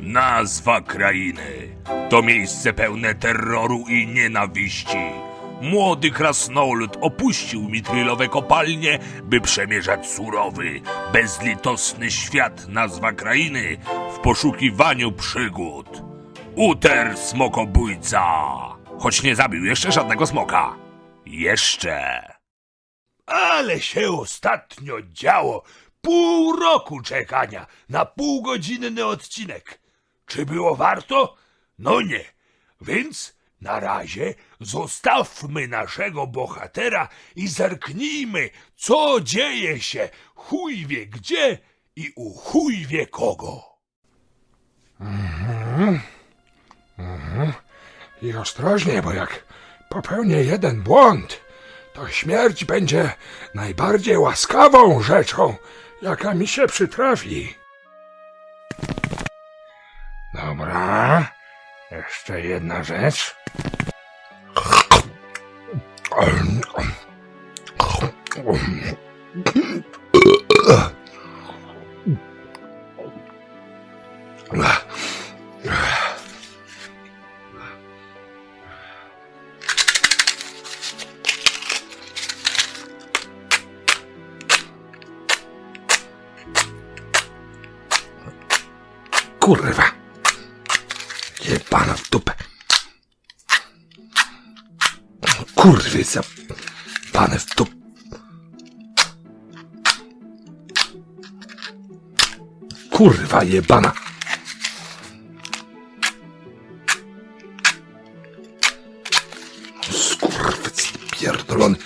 Nazwa krainy to miejsce pełne terroru i nienawiści. Młody krasnolud opuścił mitrylowe kopalnie, by przemierzać surowy, bezlitosny świat nazwa krainy w poszukiwaniu przygód. Uter smokobójca! Choć nie zabił jeszcze żadnego smoka. Jeszcze. Ale się ostatnio działo. Pół roku czekania na półgodzinny odcinek. Czy było warto? No nie. Więc na razie zostawmy naszego bohatera i zerknijmy, co dzieje się chuj wie gdzie i u chuj wie kogo. I ostrożnie, bo jak popełnię jeden błąd, to śmierć będzie najbardziej łaskawą rzeczą, jaka mi się przytrafi. Jeszcze jedna rzecz. Kurwa. Jebana w dupę. Kurwy za... Pane w dupę. Kurwa jebana. Skurwyc pierdolony.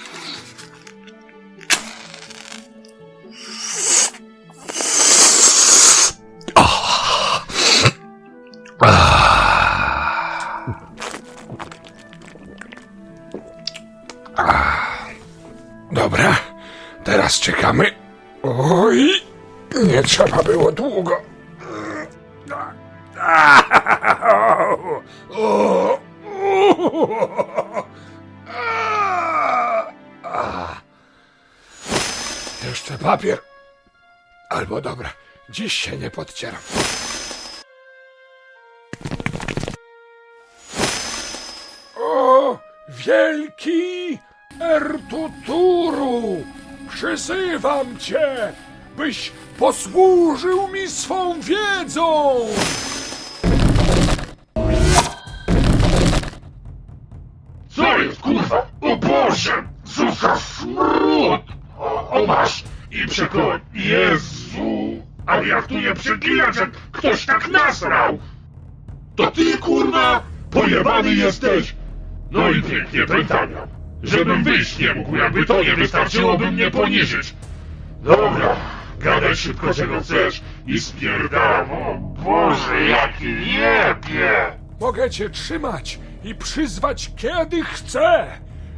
Dobra, teraz czekamy. Oj, nie trzeba było długo. Jeszcze papier. Albo dobra, dziś się nie podcieram. Ertuturu! Przyzywam cię, byś posłużył mi swą wiedzą! Co jest kurwa? O Boże! Za smród! O, masz! I przekroń! Jezu! Ale jak tu nie przeklinać, jak ktoś tak nasrał! To ty kurwa! Pojebany jesteś! No i pięknie pętania! Żebym wyjść nie mógł, jakby to nie wystarczyło, by mnie poniżyć! Dobra, gadaj szybko czego chcesz i spierdalam! O Boże, jaki jebie! Mogę cię trzymać i przyzwać kiedy chcę,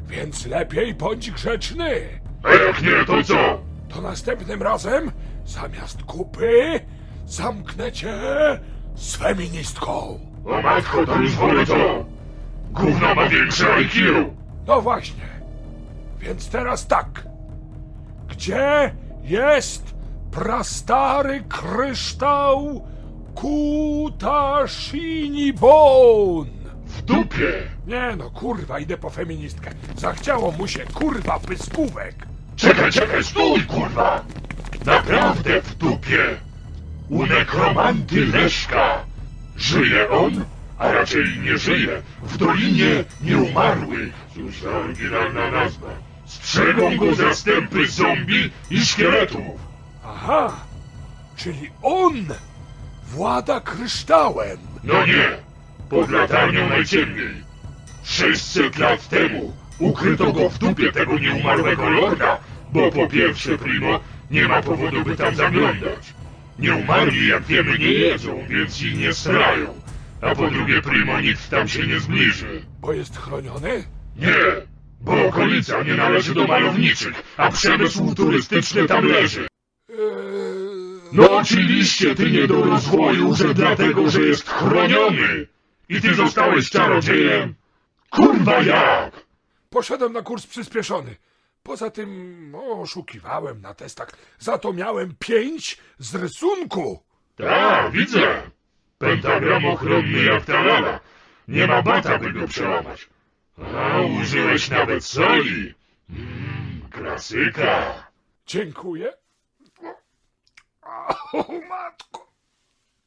więc lepiej bądź grzeczny. A jak nie, to co? To następnym razem, zamiast kupy, zamknę cię z feministką. O matko, to już wolę to! Gówno ma większe IQ! No właśnie. Więc teraz tak. Gdzie jest prastary kryształ Kutashini Bone? W dupie! Nie no, kurwa, idę po feministkę. Zachciało mu się, kurwa, pyskówek. Czekaj, czekaj, stój, kurwa! Naprawdę w dupie! U nekromanty Leszka! Żyje on? A raczej nie żyje. W Dolinie Nieumarłych. Cóż za oryginalna nazwa. Strzegą go zastępy zombie i szkieletów. Aha, czyli on włada kryształem. No nie, pod latarnią najciemniej. 600 lat temu ukryto go w dupie tego nieumarłego lorda, bo po pierwsze, primo, nie ma powodu, by tam zaglądać. Nieumarli, jak wiemy, nie jedzą, więc i nie strają. A po drugie, primo, nikt tam się nie zbliży. Bo jest chroniony? Nie, bo okolica nie należy do malowniczych, a przemysł turystyczny tam leży. Eee, No oczywiście ty nie do rozwoju, że dlatego, że jest chroniony. I ty zostałeś czarodziejem? Kurwa jak? Poszedłem na kurs przyspieszony. Poza tym oszukiwałem na testach. Za to miałem pięć z rysunku. Tak, widzę. Pentagram ochronny jak ta lala. Nie ma bata, by go przełamać. A, użyłeś nawet soli. Mmm, klasyka. Dziękuję. O, matko.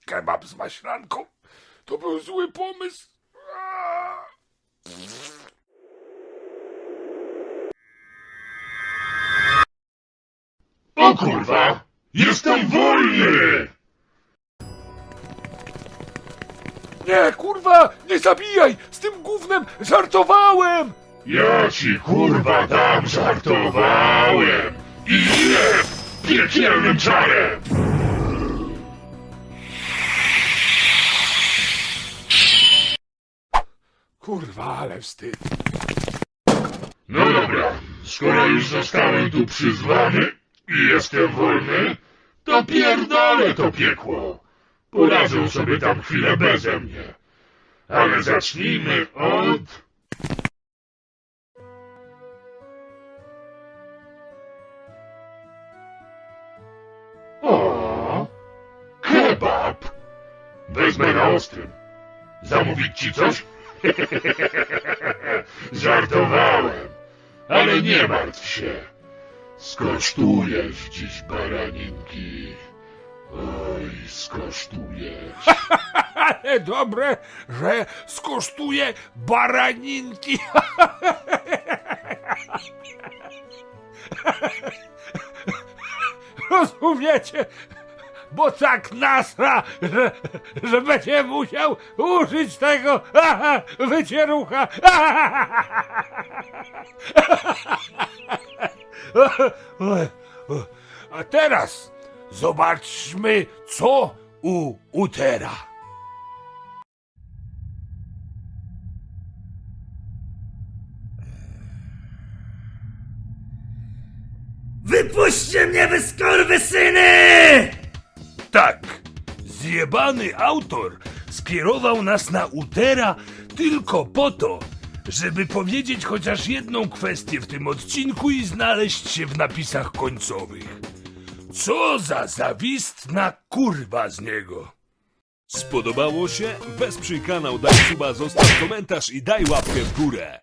Kebab z maślanką. To był zły pomysł. O kurwa! Jestem wolny! Nie, kurwa, nie zabijaj! Z tym gównem żartowałem! Ja ci kurwa dam żartowałem! I nie! Piekielnym czarem! Kurwa, ale wstyd. No dobra, skoro już zostałem tu przyzwany i jestem wolny, to pierdolę to piekło. Poradzę sobie tam chwilę beze mnie. Ale zacznijmy od... O, kebab. Wezmę na ostrym. Zamówić ci coś? Żartowałem. Ale nie martw się. Skosztujesz dziś baraninki. Oj, skosztujesz. Ale dobre, że skosztuję baraninki. Rozumiecie? Bo tak nasra, że, że będzie musiał użyć tego wycierucha. A teraz zobaczmy, co u Utera. Wypuśćcie mnie, wy skurwysyny! Tak, zjebany autor skierował nas na Utera tylko po to, żeby powiedzieć chociaż jedną kwestię w tym odcinku i znaleźć się w napisach końcowych. Co za zawistna kurwa z niego. Spodobało się? Wesprzyj kanał, daj suba, zostaw komentarz i daj łapkę w górę.